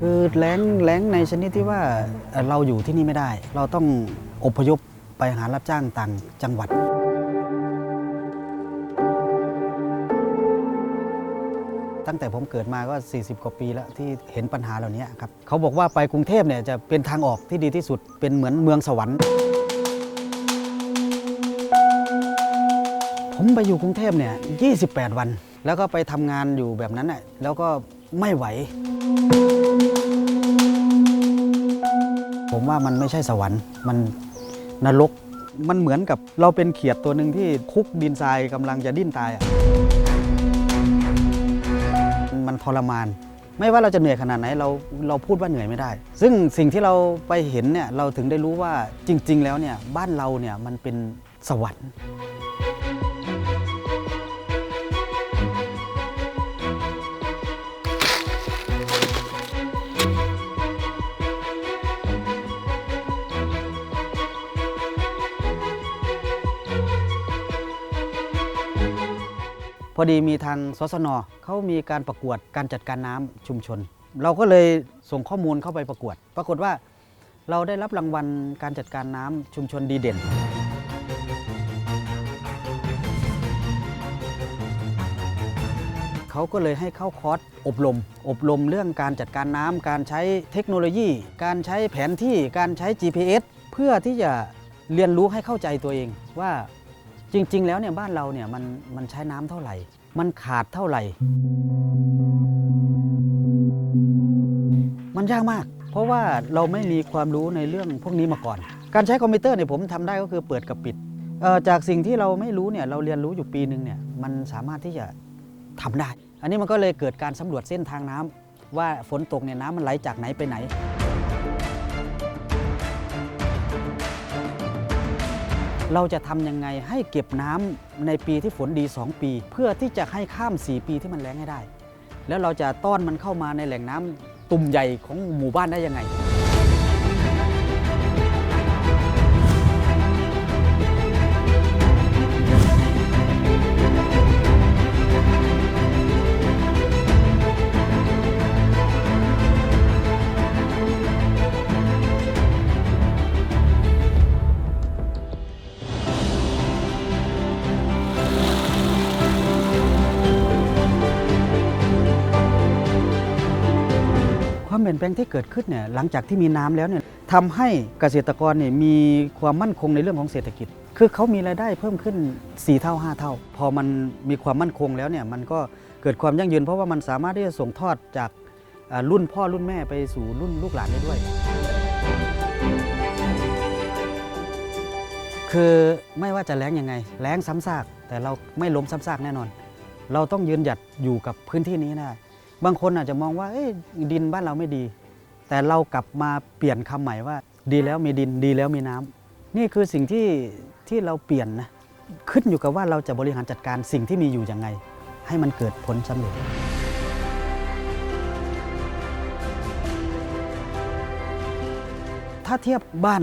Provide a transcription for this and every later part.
คือแล้งแล้งในชนิดที่ว่าเอ่อเราอยู่ที่นี่ไม่ได้ เราต้องอพยพไปหารับจ้างต่างจังหวัดตั้งแต่ผมเกิดมาก็ 40 กว่าปีแล้วที่เห็นปัญหาเหล่านี้ครับเขาบอกว่าไปกรุงเทพเนี่ยจะเป็นทางออกที่ดีที่สุดเป็นเหมือนเมืองสวรรค์ ผมไปอยู่กรุงเทพเนี่ย 28 วัน แล้วก็ไปทำงานอยู่แบบนั้นน่ะแล้วก็ไม่ไหว ผมว่ามันไม่ใช่สวรรค์ มันนรก มันเหมือนกับเราเป็นเขียดตัวหนึ่งที่คุกดินทรายกำลังจะดิ้นตายอะมันทรมาน ไม่ว่าเราจะเหนื่อยขนาดไหนเราเราพูดว่าเหนื่อยไม่ได้ ซึ่งสิ่งที่เราไปเห็นเนี่ยเราถึงได้รู้ว่าจริง ๆ แล้วเนี่ยบ้านเราเนี่ยมันเป็นสวรรค์ พอดีมีทางสสนเขามีการประกวดการจัดการน้ำชุมชน เราก็เลยส่งข้อมูลเข้าไปประกวด ปรากฏว่าเราได้รับรางวัลการจัดการน้ำชุมชนดีเด่น เขาก็เลยให้เข้าคอร์สอบรม อบรมเรื่องการจัดการน้ำการใช้เทคโนโลยี การใช้แผนที่การใช้ GPS เพื่อที่จะเรียนรู้ให้เข้าใจตัวเองว่า จริง ๆ แล้วเนี่ยบ้านเราเนี่ยมันมันใช้น้ำเท่าไหร่ มันขาดเท่าไหร่ มันยากมาก เพราะว่าเราไม่มีความรู้ในเรื่องพวกนี้มาก่อน การใช้คอมพิวเตอร์เนี่ยผมทำได้ก็คือเปิดกับปิดเอ่อจากสิ่งที่เราไม่รู้เนี่ยเราเรียนรู้อยู่ปีหนึ่งเนี่ยมันสามารถที่จะทำได้ อันนี้มันก็เลยเกิดการสำรวจเส้นทางน้ำว่าฝนตกเนี่ยน้ำมันไหลจากไหนไปไหน เราจะทำยังไงให้เก็บน้ำในปีที่ฝนดี 2 ปี เพื่อที่จะให้ข้าม 4 ปีที่มันแล้งให้ได้ แล้วเราจะต้อนมันเข้ามาในแหล่งน้ำตุ่มใหญ่ของหมู่บ้านได้ยังไง ความเปลี่ยนแปลงที่เกิดขึ้นเนี่ยหลังจากที่มีน้ำแล้วเนี่ยทำให้เกษตรกรเนี่ยมีความมั่นคงในเรื่องของเศรษฐกิจ คือเขามีรายได้เพิ่มขึ้น 4 เท่า 5 เท่า พอมันมีความมั่นคงแล้วเนี่ยมันก็เกิดความยั่งยืน เพราะว่ามันสามารถที่จะส่งทอดจากรุ่นพ่อรุ่นแม่ไปสู่รุ่นลูกหลานได้ด้วย คือไม่ว่าจะแล้งยังไง แล้งซ้ำซากแต่เราไม่ล้มซ้ำซากแน่นอน เราต้องยืนหยัดอยู่กับพื้นที่นี้นะ บางคนอาจจะมองว่าดินบ้านเราไม่ดี แต่เรากลับมาเปลี่ยนคำใหม่ว่า ดีแล้วมีดินดีแล้วมีน้ำนี่คือสิ่งที่ที่เราเปลี่ยนนะขึ้นอยู่กับว่าเราจะบริหารจัดการสิ่งที่มีอยู่ยังไง ให้มันเกิดผลสำเร็จถ้าเทียบบ้าน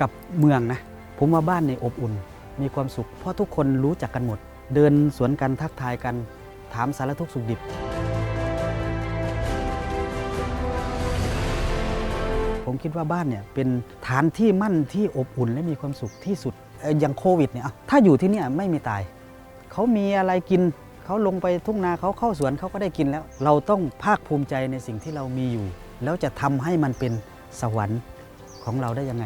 กับเมืองนะผมว่าบ้านในอบอุ่น มีความสุข เพราะทุกคนรู้จักกันหมด เดินสวนกันทักทายกัน ถามสารทุกสุขดิบ ผมคิดว่าบ้านเนี่ยเป็นฐานที่มั่นที่อบอุ่นและมีความสุขที่สุดอย่างโควิดเนี่ยถ้าอยู่ที่นี่ไม่มีตาย เขามีอะไรกินเขาลงไปทุ่งนาเขาเข้าสวนเขาก็ได้กินแล้ว เราต้องภาคภูมิใจในสิ่งที่เรามีอยู่ แล้วจะทำให้มันเป็นสวรรค์ของเราได้ยังไง